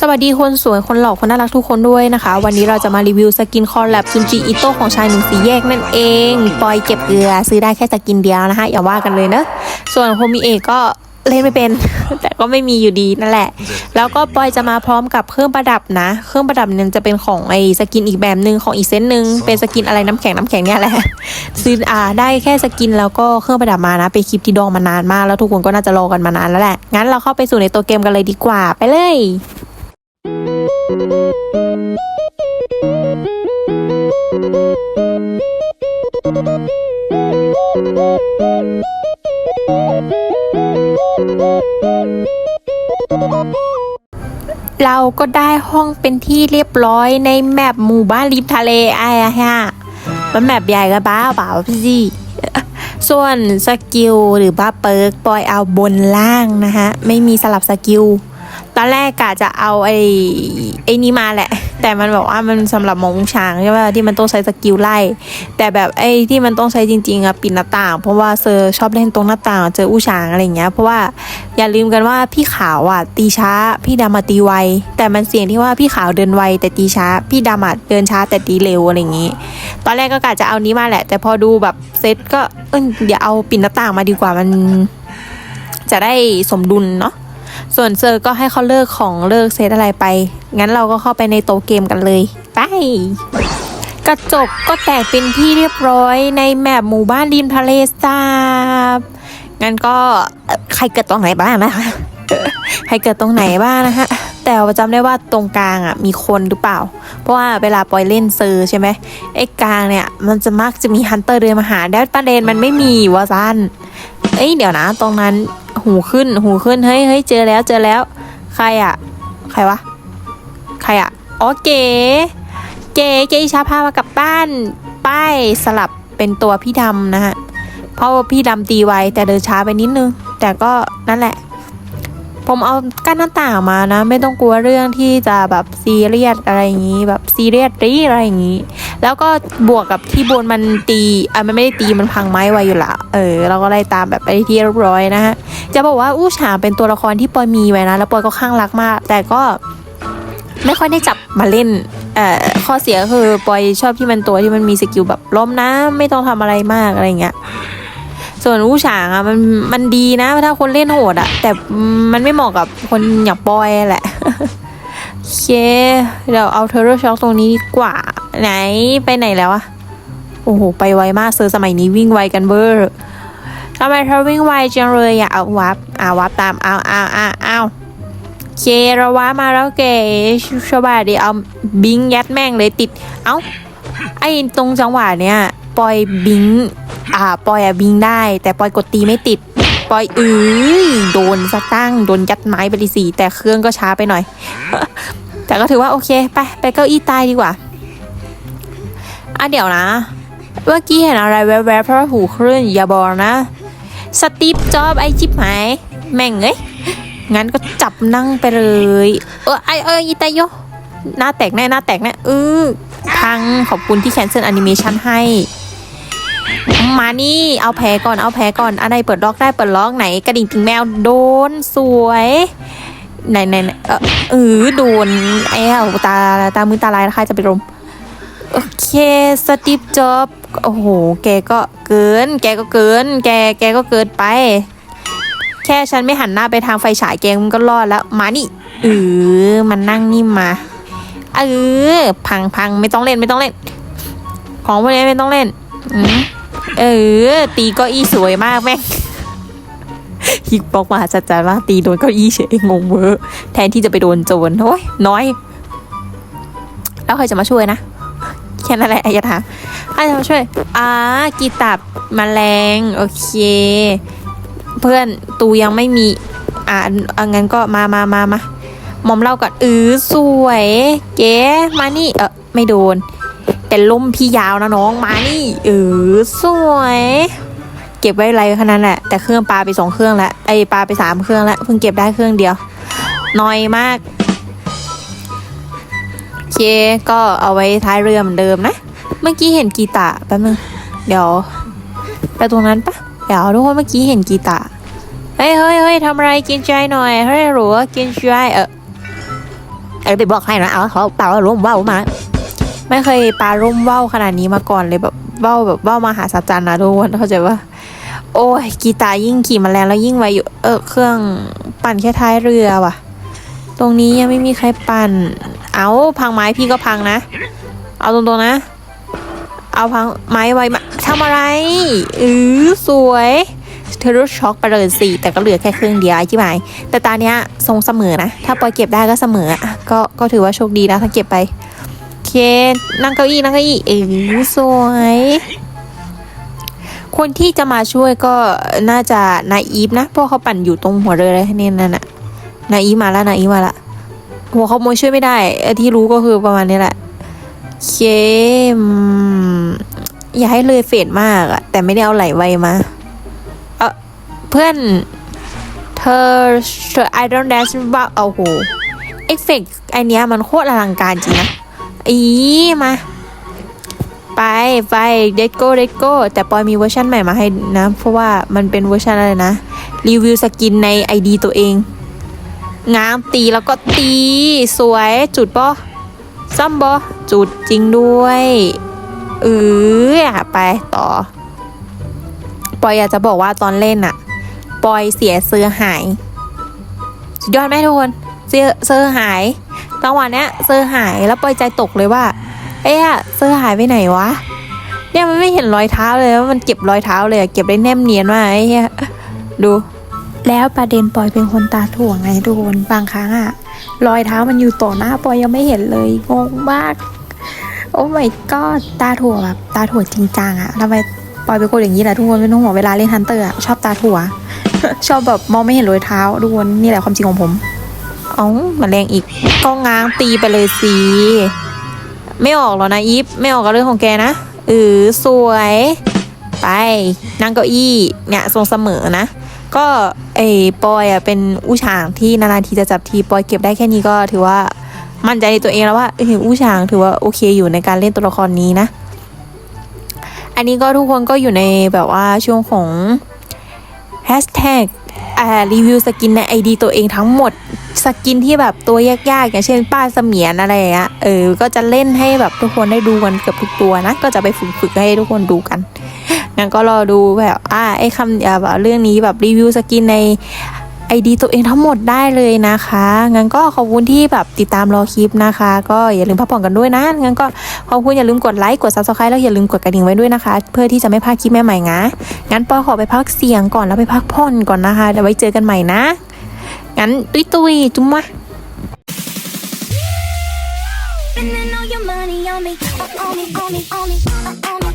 สวัสดีคนสวยคนหล่อคนน่ารักทุกคนด้วยนะคะ วันนี้เราจะมารีวิวสกินคอลแลบซุนจิอิโต้ของชายหนุ่มสีแยกนั่นเองปอยเก็บเกลือซื้อได้แค่สกินเดียวนะคะ อย่าว่ากันเลยเนอะส่วนโฮมิเอะก็เล่นไม่เป็น แต่ก็ไม่มีอยู่ดีนั่นแหละ แล้วก็ปอยจะมาพร้อมกับเครื่องประดับนะ เครื่องประดับเนี่ยจะเป็นของไอ้สกินอีกแบบหนึ่งของอีกเซตหนึ่งเป็นสกินอะไรน้ำแข็งน้ำแข็งเนี่ยแหละซื้ออ่าได้แค่สกินแล้วก็เครื่องประดับมานะเป็นคลิปที่ดองมานานมากแล้วทุกคนก็น่าจะรอกันมานานแล้วแหละงั้นเราเข้าไปสู่ในตัวเกมกันเลยดีกว่าไปเลย เราก็ได้ห้องเป็นที่เรียบร้อยในแมปหมู่บ้านริมทะเลไอ้ฮะมันแมปใหญ่กันบ้าเปล่าพี่ซี่ส่วนสกิลหรือบ้าเปิร์กปล่อยเอาบนล่างนะฮะ ไม่มีสลับสกิล ตอนแรกกะจะเอาไอ้ไอ้นี้มาแหละ แต่มันบอกว่ามันสำหรับมองช้างใช่ป่ะที่มันต้องใช้สกิลไล่ แต่แบบไอ้ที่มันต้องใช้จริงๆอะปิดหน้าต่าง เพราะว่าเซอร์ชอบเล่นตรงหน้าต่างเจออู้ช้างอะไรเงี้ยเพราะว่าอย่าลืมกันว่าพี่ขาวอะตีช้า พี่ดำตีไว แต่มันเสี่ยงที่ว่าพี่ขาวเดินไวแต่ตีช้า พี่ดำอะเดินช้าแต่ตีเร็วอะไรอย่างงี้ตอนแรกก็กะจะเอานี้มาแหละ แต่พอดูแบบเซตก็เอยเดี๋ยวเอาปิดหน้าต่างมาดีกว่ามันจะได้สมดุลเนาะ ส่วนเซอร์ก็ให้เขาเลิกของเลิกเซตอะไรไป งั้นเราก็เข้าไปในโต๊ะเกมกันเลย ไป กระจกก็แตกเป็นที่เรียบร้อยในแมปหมู่บ้านริมทะเลสาบ งั้นก็ใครเกิดตรงไหนบ้างนะคะ ใครเกิดตรงไหนบ้างนะคะแต่ว่าจำได้ว่าตรงกลางอะมีคนหรือเปล่า เพราะว่าเวลาปอยเล่นเซอร์ใช่ไหมไอ้กลางเนี่ยมันจะมักจะมีฮันเตอร์เดินมาหาแล้วประเด็นมันไม่มีวะซันเอ้ยเดี๋ยวนะ ตรงนั้น หูขึ้น หูขึ้น เฮ้ยเฮ้ยเจอแล้ว เจอแล้ว ใครอะ ใครวะ ใครอะ อ๋อ เก๋ เก๋ เก๋อิชาพามากลับบ้าน ป้ายสลับเป็นตัวพี่ดำนะฮะ เพราะว่าพี่ดำตีไวแต่เดินช้าไปนิดนึง แต่ก็นั่นแหละ ผมเอากั้นหน้าต่างมานะ ไม่ต้องกลัวเรื่องที่จะแบบซีเรียสอะไรอย่างนี้ แบบซีเรียสรีอะไรอย่างนี้ แล้วก็บวกกับที่บนมันตีอะมันไม่ได้ตีมันพังไม้ไวอยู่ละเออเราก็ไล่ตามแบบไปที่เรียบร้อยนะฮะจะบอกว่าอู้ฉางเป็นตัวละครที่ปอยมีไว้นะแล้วปอยก็ข้างรักมาก แต่ก็ไม่ค่อยได้จับมาเล่นเอ่อข้อเสียคือปอยชอบที่มันตัวที่มันมีสกิลแบบล้มนะไม่ต้องทำอะไรมากอะไรเงี้ยส่วนอู้ฉางอะมันมันดีนะถ้าคนเล่นโหดอะ แต่มันไม่เหมาะกับคนอย่างปอยแหละโอเคเดี๋ยวเอาเทอร์เรอร์ช็อคตรงนี้ดีกว่า ไหนไปไหนแล้วอะโอ้โห ไปไวมากเซอร์สมัยนี้วิ่งไวกันเบอร์ทำไมเธอวิ่งไวจังเลยอะเอาวับเอาวับตามเอาเอาเอาเอาเคเราว้ามาแล้วเก๋ชบาดีเอาบิงยัดแม่งเลยติด เอ้าไอ้ตรงจังหวะเนี้ยปอยบิงอ่าปอยอะบิงได้ แต่ปอยกดตีไม่ติดปอยอือโดนสตั้งโดนยัดไม้ไปดีสี่แต่เครื่องก็ช้าไปหน่อย แต่ก็ถือว่าโอเค ไปไปเก้าอี้ใต้ดีกว่า อะเดี๋ยวนะ เมื่อกี้เห็นอะไรแวบๆเพราะหูคลื่นอย่าบอกนะ สตีฟจ็อบไอจิบหายแม่งเอ้ยงั้นก็จับนั่งไปเลย เออไอเอออีตายโยหน้าแตกแน่หน้าแตกแน่เออพังขอบคุณที่แคนเซิลแอนิเมชันให้ มานี่เอาแผลก่อนเอาแผลก่อนอะไรเปิดล็อกได้เปิดล็อกไหน กระดิ่งถึงแมวโดนสวยไหนไหนเอออโดนไอ้ห่าตาตามือตาลายนะคะจะไปรม โอเคสตีฟจ็อบโอ้โห แกก็เกิน แกก็เกิน แก แกก็เกินไป แค่ฉันไม่หันหน้าไปทางไฟฉายแกมันก็รอดแล้ว มานี่เออมันนั่งนิ่มมาเออพังพังไม่ต้องเล่นไม่ต้องเล่น ของพวกนี้ไม่ต้องเล่นอเออ ตีก็อี้สวยมากแม่งฮิกบอกมาจัดจารย์ว่าตีโดนเก้าอี้เฉยงงเวอร์แทนที่จะไปโดนโจรโอ้ยน้อย แล้วใครจะมาช่วยนะ แค่นั้นแหละอย่าถามใครจะมาช่วยอ่ากีตับมแมลงโอเค เพื่อนตูยังไม่มี อ่าอะงั้นก็มามามามาหมอมเล่าก่อนเออสวย เก๋มานี่เออไม่โดน แต่ล่มพี่ยาวนะน้องมานี่เออสวย เก็บไว้ไรขนาดนั้นแหละแต่เครื่องปลาไปสองเครื่องแล้วไอปลาไปสามเครื่องแล้วเพิ่งเก็บได้เครื่องเดียวน้อยมาก เคก็เอาไว้ท้ายเรือเหมือนเดิมนะ เมื่อกี้เห็นกีตาแป๊บนึง เดี๋ยว ไปตรงนั้นปะเดี๋ยวทุกคนเมื่อกี้เห็นกีตาเฮ้ยเฮ้ยเฮ้ยทำอะไรกินใจหน่อยเฮ้ยหรัวกินใจเอออไปบอกให้นะเอาเขาเปล่าร่มว่าวมา ไม่เคยปลาร่มว่าวขนาดนี้มาก่อนเลยแบบว่าวแบบว่าวมหาศาลนะทุกคนเข้าใจว่าโอ้ยกีตายิ่งขี่มาแรงแล้วยิ่งไวอยู่เออเครื่องปั่นแค่ท้ายเรือว่ะ ตรงนี้ยังไม่มีใครปั่น เอาพังไม้พี่ก็พังนะ เอาตรงๆนะ เอาพังไม้ไว้มาทำอะไรอือสวยเธอรู้ช็อกไปเลยสิแต่ก็เหลือแค่ครึ่งเดียวไอ้ที่หมายแต่ตาเนี้ยทรงเสมอนะ ถ้าปอยเก็บได้ก็เสมออะก็ก็ถือว่าโชคดีนะถ้าเก็บไปโอเคนั่งเก้าอี้นั่งเก้าอี้เออสวยคนที่จะมาช่วยก็น่าจะนายอีฟนะเพราะเขาปั่นอยู่ตรงหัวเรือเลยนี่นั่นน่ะนายอีฟมาแล้วนายอีฟมาละ หัวขโมยช่วยไม่ได้ไอ้ที่รู้ก็คือประมาณนี้แหละเคอืมอย่าให้เลยเฟดมากอะแต่ไม่ได้เอาไหลไวมาเออเพื่อนเธอเธอ I don't dance ว่าโอ้โหเอฟเฟกต์ไอเนี้ยมันโคตรอลังการจริงนะอีมา ไปไปเด็กโก้เด็กโก้แต่ปอยมีเวอร์ชันใหม่มาให้นะ เพราะว่ามันเป็นเวอร์ชันอะไรนะ รีวิวสกินใน ID ตัวเอง ง้ามตีแล้วก็ตี สวยจุดปะซ้ำบอจุดจริงด้วยเออไปต่อ ปอยอยากจะบอกว่าตอนเล่นอะปอยเสียเสื้อหาย สุดยอดไหมทุกคนเสื้อเสื้อหายจังหวะเนี้ยเสื้อหายแล้วปอยใจตกเลยว่า เอ๊ะเสื้อหายไปไหนวะ เนี่ยมันไม่เห็นรอยเท้าเลยว่ามันเก็บรอยเท้าเลยเก็บได้แนบเนียนมากไอ้เหี้ยดู แล้วประเด็นปอยเป็นคนตาถ่วงไงทุกคนบางครั้งอะรอยเท้ามันอยู่ต่อหน้าปอยยังไม่เห็นเลยงงมาก โอ้ my god ตาถั่วแบบตาถั่วจริงจังอะทำไมปอยเป็นคนอย่างนี้แหละทุกคนไม่ต้องห่วงเวลาเล่นฮันเตอร์อะชอบตาถั่ว ชอบแบบมองไม่เห็นรอยเท้าทุกคนนี่แหละความจริงของผมเอ้ามาแรงอีกก็ง้างตีไปเลยสิไม่ออกหรอนะอีฟไม่ออกกับเรื่องของแกนะเออสวย ไปนั่งเก้าอี้เนี่ยทรงเสมอนะ ก็ไอ้ปอยอะเป็นอู้ฉางที่นานๆทีจะจับทีปอยเก็บได้แค่นี้ก็ถือว่ามั่นใจในตัวเองแล้วว่าเอออู้ฉางถือว่าโอเคอยู่ในการเล่นตัวละครนี้นะ อันนี้ก็ทุกคนก็อยู่ในแบบว่าช่วงของแฮชแท็กรีวิวสกินใน ID ตัวเองทั้งหมดสกินที่แบบตัวยากๆ อย่างเช่นป้าเสมียนอะไรอย่างเงี้ยเออ ก็จะเล่นให้แบบทุกคนได้ดูกันเกือบทุกตัวนะ ก็จะไปฝึกๆให้ทุกคนดูกัน งั้นก็รอดูแบบอ่าไอ้คำอ่าแบบเรื่องนี้แบบรีวิวสกินในไอดีตัวเองทั้งหมดได้เลยนะคะ งั้นก็ขอบคุณที่แบบติดตามรอคลิปนะคะ ก็อย่าลืมพักผ่อนกันด้วยนะ งั้นก็ขอบคุณอย่าลืมกดไลค์กด subscribe แล้วอย่าลืมกดกระดิ่งไว้ด้วยนะคะ เพื่อที่จะไม่พลาดคลิปใหม่ๆนะ งั้นปอขอไปพักเสียงก่อนแล้วไปพักผ่อนก่อนนะคะเดี๋ยวไว้เจอกันใหม่นะ งั้นตุยตุยจุ๊มมะ Spending all your money on me, on me, on me, on me, on me.